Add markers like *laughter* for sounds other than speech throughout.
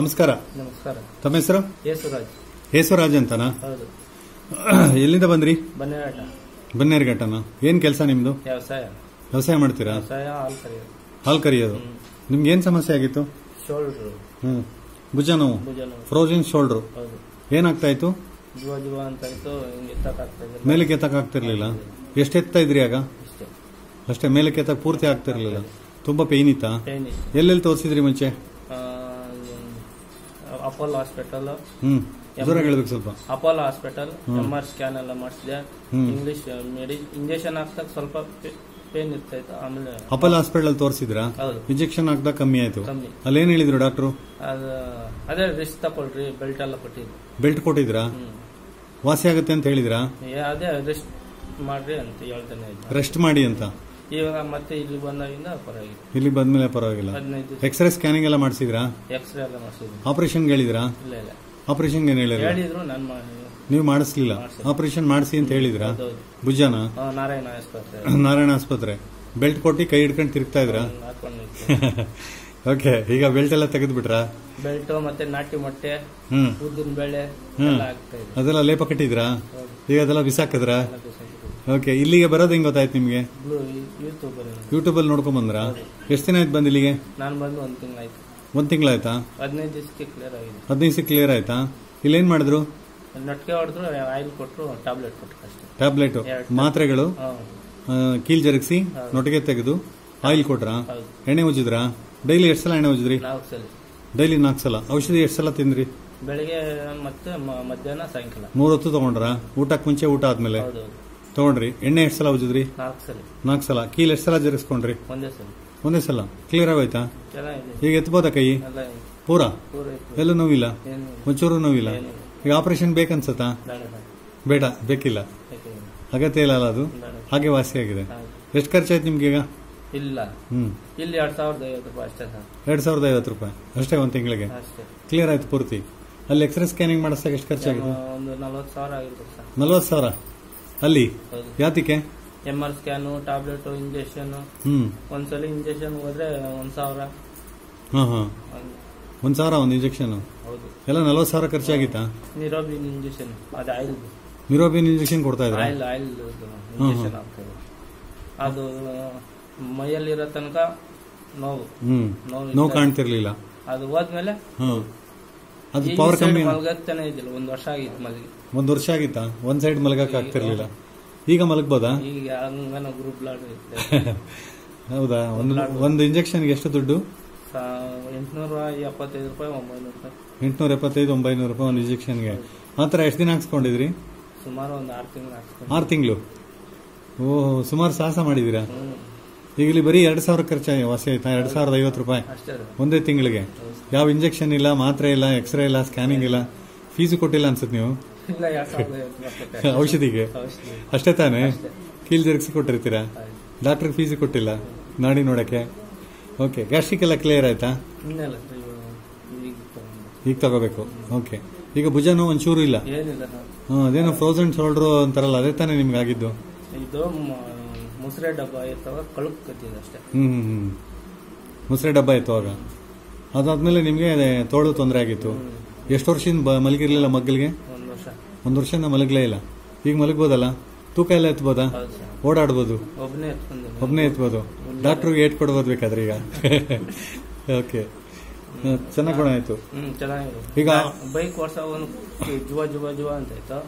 ನಮಸ್ಕಾರ. ನಮಸ್ಕಾರ. ತಮ್ಮ ಹೆಸರು? ಯೇಸುರಾಜ್ ಹೇಸರಾಜ್ ಅಂತನಾ? ಹೌದು. *clears throat* ಎಲ್ಲಿಂದ ಬಂದ್ರಿ? ಬನ್ನೇರಘಟ್ಟ ಬನ್ನೇರಘಟ್ಟನ ಏನ್ ಕೆಲಸ ನಿಮ್ದು? ವ್ಯವಸಾಯ. ವ್ಯವಸಾಯ ಮಾಡ್ತೀರಾ? ವ್ಯವಸಾಯ ಹಾಲು ಕರೆಯೋದು. ಹಾಲು ಕರಿಯೋದು. ನಿಮ್ಗೆ ಏನ್ ಸಮಸ್ಯೆ ಆಗಿತ್ತು? ಶೋಲ್ಡ್ರು. ಹ್ಮ್. ಭುಜ ನೋವು. ಭುಜ ನೋವು ಫ್ರೋಜನ್ ಶೋಲ್ಡ್ರು. ಹೌದು. ಏನಾಗ್ತಾ ಇತ್ತು? ಜುವ ಜುವ ಅಂತ ಇತ್ತು ಹಿಂಗೆ ಮೇಲಕ್ಕೆ ಎತ್ತಕ್ ಆಗ್ತಿರ್ಲಿಲ್ಲ. ಎಷ್ಟು ಎತ್ತಾ ಇದ್ರಿ ಆಗ? ಅಷ್ಟೇ. ಮೇಲಕ್ಕೆ ಎತ್ತಕ್ ಪೂರ್ತಿ ಆಗ್ತಿರ್ಲಿಲ್ಲ. ತುಂಬಾ ಪೇನ್ ಇತ್ತಾ? ಪೇನ್ ಇತ್ತು. ಎಲ್ಲೆಲ್ಲಿ ತೋರಿಸಿದ್ರಿ ಮುಂಚೆ? ಅಪೋಲೋ ಹಾಸ್ಪಿಟಲ್ ಹೇಳ್ಬೇಕು ಸ್ವಲ್ಪ. Apollo hospital M R scan ಎಲ್ಲ ಮಾಡಿಸಿದೆ. ಇಂಗ್ಲಿಷ್ ಮೆಡಿ ಇಂಜೆಕ್ಷನ್ ಹಾಕ್ದಾಗ ಸ್ವಲ್ಪ ಪೇನ್ ಇರ್ತೈತೆ ಆಮೇಲೆ ಅಪೋಲೋ ಹಾಸ್ಪಿಟಲ್ ತೋರಿಸಿದ್ರಾ? ಇಂಜೆಕ್ಷನ್ ಹಾಕ್ದಾಗ ಕಮ್ಮಿ ಆಯ್ತು. ಅಲ್ಲಿ ಅಲ್ಲೇನ್ ಹೇಳಿದ್ರು ಡಾಕ್ಟ್ರು? ಅದು ರಿಸ್ಟ್ ತಗೊಳ್ರಿ ಬೆಲ್ಟ್ ಎಲ್ಲ ಕೊಟ್ಟಿದ್ರು ಬೆಲ್ಟ್ ಕೊಟ್ಟಿದ್ರಾ? ವಾಸಿ ಆಗುತ್ತೆ ಅಂತ ಹೇಳಿದ್ರಾ? ಅದೇ ರೆಸ್ಟ್ ಮಾಡ್ರಿ ಅಂತ ಹೇಳ್ತಾನೆ ರೆಸ್ಟ್ ಮಾಡಿ ಅಂತ. ಇವಾಗ ಮತ್ತೆ ಇಲ್ಲಿ ಬಂದಾಗಿಂದ ಪರವಾಗಿಲ್ಲ. ಇಲ್ಲಿ ಬಂದ್ಮೇಲೆ ಪರವಾಗಿಲ್ಲ. ಹದಿನೈದು ಎಕ್ಸ್ರೇ ಸ್ಕ್ಯಾನಿಂಗ್ ಎಲ್ಲ ಮಾಡಿಸಿದ್ರಾ? ಎಕ್ಸ್ರೇ ಎಲ್ಲ ಮಾಡಿಸಿದ್ರು ಆಪರೇಷನ್ ಹೇಳಿದ್ರಾ? ಇಲ್ಲ ಇಲ್ಲ. ಆಪರೇಷನ್ ಏನ್ ಹೇಳಿಲ್ಲ ಹೇಳಿದ್ರು ನಾನು ನೀವು ಮಾಡಿಸ್ಲಿಲ್ಲ. ಮಾಡ್ಸಿಲ್ಲ. ಆಪರೇಷನ್ ಮಾಡಿಸಿ ಅಂತ ಹೇಳಿದ್ರ? ಭುಜಾನ? ನಾರಾಯಣ ಆಸ್ಪತ್ರೆ. ನಾರಾಯಣ ಆಸ್ಪತ್ರೆ. ಬೆಲ್ಟ್ ಕೊಟ್ಟು ಕೈ ಹಿಡ್ಕೊಂಡು ತಿರುಗ್ತಾ ಇದ್ರಾ? ಓಕೆ *laughs* ಈಗ ಬೆಲ್ಟ್ ಎಲ್ಲ ತೆಗೆದು ಬಿಟ್ರಾ ಬೆಲ್ಟ್ ಮತ್ತೆ ನಾಟಿ ಮೊಟ್ಟೆ ಉದ್ದಿನ ಬೇಳೆ ಅದೆಲ್ಲ ಲೇಪ ಕಟ್ಟಿದ್ರಾ? ಈಗ ಅದೆಲ್ಲ ಬಿಸಾಕಿದ್ರು. ಓಕೆ ಇಲ್ಲಿಗೆ ಬರೋದು ಹೆಂಗ್ ಗೊತ್ತಾಯ್ತು ನಿಮ್ಗೆ? ಯೂಟ್ಯೂಬಲ್ಲಿ ಯೂಟ್ಯೂಬರ್ ಯೂಟ್ಯೂಬ್ ಅಲ್ಲಿ. ನೋಡ್ಕೊಂಡ್ ಬಂದ್ರಾ? ಎಷ್ಟು ದಿನ ಆಯ್ತು ಬಂದ್ ಇಲ್ಲಿಗೆ ನಾನು ಬಂದು ಒಂದು ತಿಂಗಳಾಯ್ತು. ಒಂದ್ ತಿಂಗಳಾಯ್ತಾ? ಹದಿನೈದು ದಿವಸಕ್ಕೆ ಕ್ಲಿಯರ್ ಆಗಿದೆ. ಹದಿನೈದು ದಿವಸ ಕ್ಲಿಯರ್ ಆಯ್ತಾ? ಇಲ್ಲೇನ್ ಮಾಡಿದ್ರು? ನಟ್ಕೆ ಹೊಡೆದ್ರು ಆಯಿಲ್ ಕೊಟ್ಟರು ಟ್ಯಾಬ್ಲೆಟ್ ಕೊಟ್ಟರು ಅಷ್ಟೇ. ಟ್ಯಾಬ್ಲೆಟ್. ಮಾತ್ರೆಗಳು? ಕೀಲ್ ಜರಗಿಸಿ ನೊಟ್ಟಿಗೆ ತೆಗೆದು ಆಯಿಲ್ ಕೊಟ್ರಾ? ಎಣ್ಣೆ ಉಜ್ಜಿದ್ರಾ? ಡೈಲಿ ಎಷ್ಟು ಸಲ ಎಣ್ಣೆ ಉಜ್ಜಿದ್ರಿ? ನಾಲ್ಕು ಸಲ. ಡೈಲಿ ನಾಲ್ಕು ಸಲ. ಔಷಧಿ ಎಷ್ಟು ಸಲ ತಿಂದ್ರಿ? ಬೆಳಿಗ್ಗೆ ಮತ್ತೆ ಮಧ್ಯಾಹ್ನ ಸಾಯಂಕಾಲ. ಮೂರ್ ಹೊತ್ತು ತಗೊಂಡ್ರಾ? ಊಟಕ್ಕೆ ಮುಂಚೆ ಊಟ ಆದ್ಮೇಲೆ? ತಗೊಂಡ್ರಿ. ಎಣ್ಣೆ ಎಷ್ಟು ಸಲ ಉಜ್ಜಿದ್ರಿ? ನಾಲ್ಕು ಸಲ. ಕೀಲ್ ಎಷ್ಟು ಸಲ ಜರಿಸ್ಕೊಂಡ್ರಿ? ಒಂದೇ ಸಲ. ಕ್ಲಿಯರ್ ಆಗೋಯ್ತಾ? ಈಗ ಎತ್ಬೋದಾ ಕೈ? ಪೂರಾ. ಎಲ್ಲ ನೋವಿಲ್ಲ? ಒಂಚೂರು ನೋವಿಲ್ಲ? ಈಗ ಆಪರೇಷನ್ ಬೇಕನ್ಸತ್ತಾ ಬೇಡ ಬೇಕಿಲ್ಲ. ಅಗತ್ಯ ಇಲ್ಲ ಅಲ್ಲ ಅದು? ಹಾಗೆ ವಾಸಿಯಾಗಿದೆ ಆಗಿದೆ. ಎಷ್ಟು ಖರ್ಚಾಯ್ತು ನಿಮ್ಗೆ ಈಗ? ಇಲ್ಲ. ಹ್ಮ್. ಇಲ್ಲಿ ಎರಡ್ ಸಾವಿರದ ಐವತ್ತು ರೂಪಾಯಿ ಅಷ್ಟೇ ಎರಡ್ ಸಾವಿರದ ಐವತ್ತು ರೂಪಾಯಿ. ಅಷ್ಟೇ ಒಂದ್ ತಿಂಗಳಿಗೆ? ಕ್ಲಿಯರ್ ಆಯ್ತು ಪೂರ್ತಿ. ಅಲ್ಲಿ ಎಕ್ಸ್ರೇ ಸ್ಕ್ಯಾನಿಂಗ್ ಮಾಡಿಸ್ದಾಗ ಎಷ್ಟು ಖರ್ಚಾಗಿದೆ? ನಲ್ವತ್ತು ಸಾವಿರ? ಅಲ್ಲಿ? ಯಾತಿಕೆ M R scan tablet injection ಒಂದ್ಸಲ ಇಂಜೆಕ್ಷನ್ ಹೋದ್ರೆ ಒಂದ್ ಸಾವಿರ. ಹಾ ಹಾ. ಹಂಗೆ. ಒಂದ್ ಸಾವಿರ ಒಂದ್ ಇಂಜೆಕ್ಷನ್ ಹೌದು. ಎಲ್ಲ ನಲ್ವತ್ತು ಸಾವಿರ ಖರ್ಚಾಗಿತ್ತಾ? ನಿರೋಬಿನ್ ಇಂಜೆಕ್ಷನ್ ಅದು ಆಯಿಲ್ ನಿರೋಬಿನ್ ಇಂಜೆಕ್ಷನ್ ಕೊಡ್ತಾ ಇದ್ರೆ? ಆಯಿಲ್ ಆಯಿಲ್ ಇಂಜೆಕ್ಷನ್ ಆಗ್ತದೆ ಅದು ಮೈಯಲ್ಲಿರೋ ತನಕ ನೋವು. ನೋವು ಕಾಣ್ತಿರ್ಲಿಲ್ಲ. ಅದು ಹೋದ್ಮೇಲೆ ಅದು ಪವರ್ ಕಮ್ಮಿ. ಮಲ್ಗತ್ತಾನೆ ಇದಿಲ್ಲ ಒಂದ್ ವರ್ಷ ಆಗಿತ್ತು ಮಲಗಿ. ಒಂದ್ ವರ್ಷ ಆಗಿತ್ತಾ? ಒಂದ್ ಸೈಡ್ ಮಲಗಕ್ಕೆ ಆಗ್ತಿರ್ಲಿಲ್ಲ. ಈಗ ಮಲಗ್ಬೋದಾ? ಈಗ ಹಂಗನ ಗ್ರೂಪ್ ಲಾಡ್ ಹೌದಾ? ಒಂದು ಒಂದು ಇಂಜೆಕ್ಷನ್ಗೆ ಎಷ್ಟು ದುಡ್ಡು? ಎಂಟ್ನೂರ ಎಪ್ಪತ್ತೈದು ರೂಪಾಯಿ ಒಂಬೈನೂರು ರೂಪಾಯಿ. ಎಂಟ್ನೂರ ಎಪ್ಪತ್ತೈದು ಒಂಬೈನೂರು ರೂಪಾಯಿ ಒಂದು ಇಂಜೆಕ್ಷನ್ಗೆ. ಥರ ಎಷ್ಟು ದಿನ ಹಾಕ್ಸ್ಕೊಂಡಿದ್ರಿ? ಸುಮಾರು ಒಂದು ಆರು ತಿಂಗಳು ಆರ್ ಆರು ತಿಂಗಳು? ಓಹ್ ಸುಮಾರು ಸಾಹಸ ಮಾಡಿದೀರಾ ಹ್ಮ್ ಈಗ ಇಲ್ಲಿ ಬರೀ ಎರಡು ಸಾವಿರ ಖರ್ಚಾಗಿ ವಾಸಿ ಆಯ್ತಾ? ಎರಡು ಸಾವಿರದ ಐವತ್ತು ರೂಪಾಯಿ. ಒಂದೇ ತಿಂಗಳಿಗೆ. ಯಾವ ಇಂಜೆಕ್ಷನ್ ಇಲ್ಲ ಮಾತ್ರೆ ಇಲ್ಲ ಎಕ್ಸ್ರೇ ಇಲ್ಲ ಸ್ಕ್ಯಾನಿಂಗ್ ಇಲ್ಲ. ಫೀಸು ಕೊಟ್ಟಿಲ್ಲ ಅನ್ಸುತ್ತೆ ನೀವು? *laughs* ಔಷಧಿಗೆ? ಅಷ್ಟೇ ತಾನೇ. ಕೀಲ್ ಜರುಗಿಸಿ ಕೊಟ್ಟಿರ್ತೀರಾ. ಡಾಕ್ಟರ್ ಫೀಸು ಕೊಟ್ಟಿಲ್ಲ. ನಾಡಿ ನೋಡಕ್ಕೆ. ಓಕೆ ಗ್ಯಾಸ್ಟ್ರಿಕ್ ಎಲ್ಲ ಕ್ಲಿಯರ್ ಆಯ್ತಾ? ಈಗ ತಗೋಬೇಕು. ಓಕೆ ಈಗ ಭುಜನೂ ಒಂಚೂರು ಇಲ್ಲ? ಅದೇನೋ ಫ್ರೋಸನ್ ಶೋಲ್ಡ್ರು ಅಂತಾರಲ್ಲ ಅದೇ ತಾನೇ ನಿಮ್ಗೆ ಆಗಿದ್ದು? ಮುಸ್ರೆ ಡಬ್ಬ ಇರ್ತಾವ ಕಳುಕ್ ಕತ್ತಿದೆ ಅಷ್ಟೇ. ಹ್ಮ್ ಹ್ಞೂ ಹ್ಮ್. ಮುಸ್ರೆ ಡಬ್ಬ ಇತ್ತು ಆಗ ಅದಾದ್ಮೇಲೆ ನಿಮ್ಗೆ ತೋಳು ತೊಂದರೆ ಆಗಿತ್ತು. ಎಷ್ಟು ವರ್ಷದಿಂದ ಬ- ಮಲಗಿರ್ಲಿಲ್ಲ ಮಗ್ಗಲಿಗೆ? ಒಂದು ವರ್ಷ. ಒಂದು ವರ್ಷದಿಂದ ಮಲಗಲೇ ಇಲ್ಲ. ಈಗ ಮಲಗ್ಬೋದಲ್ಲ? ತೂಕ ಎಲ್ಲ ಎತ್ಬೋದಾ? ಹೌದು ಸರ್. ಓಡಾಡ್ಬೋದು. ಒಬ್ಬನೇ ಎತ್ಕೊಂಡು ಒಬ್ಬನೇ ಎತ್ಬೋದು. ಡಾಕ್ಟ್ರಿಗೆ ಏಟ್ ಕೊಡ್ಬೋದು ಬೇಕಾದ್ರೆ ಈಗ. *laughs* ಓಕೆ ಚೆನ್ನಾಗಿ ಗುಣ ಆಯ್ತು. ಈಗ ಬೈಕ್ ಓಡ್ಸ ಒಂದು ಜುವ ಜುವ ಜುವ ಅಂತ ಇತ್ತು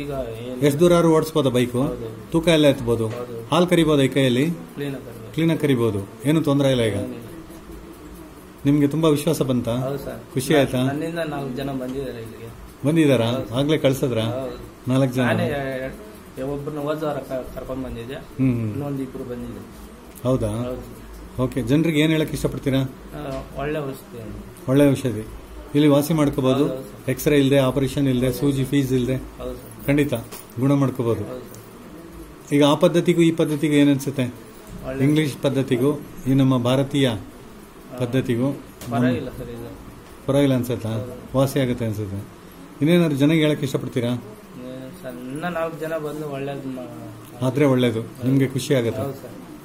ಈಗ ಎಷ್ಟು ದೂರ ಓಡಿಸಬಹುದು ಬೈಕು ಹೌದು. ತೂಕ ಎಲ್ಲ ಎತ್ಬೋದು. ಹಾಲು ಕರಿಬೋದು ಈ ಕೈಯಲ್ಲಿ? ಕ್ಲೀನ್ ಆಗಿ ಕ್ಲೀನಾಗಿ ಕರಿಬೋದು. ಏನು ತೊಂದರೆ ಇಲ್ಲ ಈಗ? ನಿಮ್ಗೆ ತುಂಬಾ ವಿಶ್ವಾಸ ಬಂತ? ಖುಷಿ ಆಯ್ತಾ? ನಾಲ್ಕು ಜನ ಬಂದಿದ್ದಾರೆ ಇಲ್ಲಿಗೆ. ಬಂದಿದಾರಾ ಆಗ್ಲೇ ಕಳ್ಸದ್ರ? ನಾಲ್ಕು ಜನ? ನಾನೇ ಒಬ್ಬರನ್ನ ಹೋದ ವಾರ ಕರ್ಕೊಂಡ್ ಬಂದಿದ್ದೆ. ಇನ್ನೊಂದು ಇಬ್ರು ಬಂದಿದ್ದೆ ಹೌದು? ಓಕೆ ಜನರಿಗೆ ಏನು ಹೇಳಕ್ ಇಷ್ಟಪಡ್ತೀರಾ? ಒಳ್ಳೆ ಔಷಧಿ ಒಳ್ಳೆ ಔಷಧಿ. ಇಲ್ಲಿ ವಾಸಿ ಮಾಡ್ಕೋಬಹುದು ಹೌದು, ಹೌದು. ಎಕ್ಸ್ರೇ ಇಲ್ಲದೆ ಆಪರೇಷನ್ ಇಲ್ಲದೆ ಸೂಜಿ ಫೀಸ್ ಇಲ್ಲದೆ ಖಂಡಿತ ಗುಣ ಮಾಡ್ಕೋಬಹುದು ಈಗ ಆ ಪದ್ಧತಿಗೂ ಈ ಪದ್ಧತಿಗೂ ಏನನ್ಸುತ್ತೆ ಇಂಗ್ಲಿಷ್ ಪದ್ಧತಿಗೂ ಈ ನಮ್ಮ ಭಾರತೀಯ ಪದ್ಧತಿಗೂ ಪರವಾಗಿಲ್ಲ ಅನ್ಸುತ್ತಾ? ವಾಸಿ ಆಗುತ್ತೆ ಅನ್ಸುತ್ತೆ. ಇನ್ನೇನಾದ್ರು ಜನಗೆ ಹೇಳಕ್ ಇಷ್ಟಪಡ್ತೀರಾ? ಸಣ್ಣ ನಾಲ್ಕು ಜನ ಬಂದು ಒಳ್ಳೇದು ಆದ್ರೆ ಒಳ್ಳೇದು ನಿಮ್ಗೆ ಖುಷಿ ಆಗುತ್ತೆ.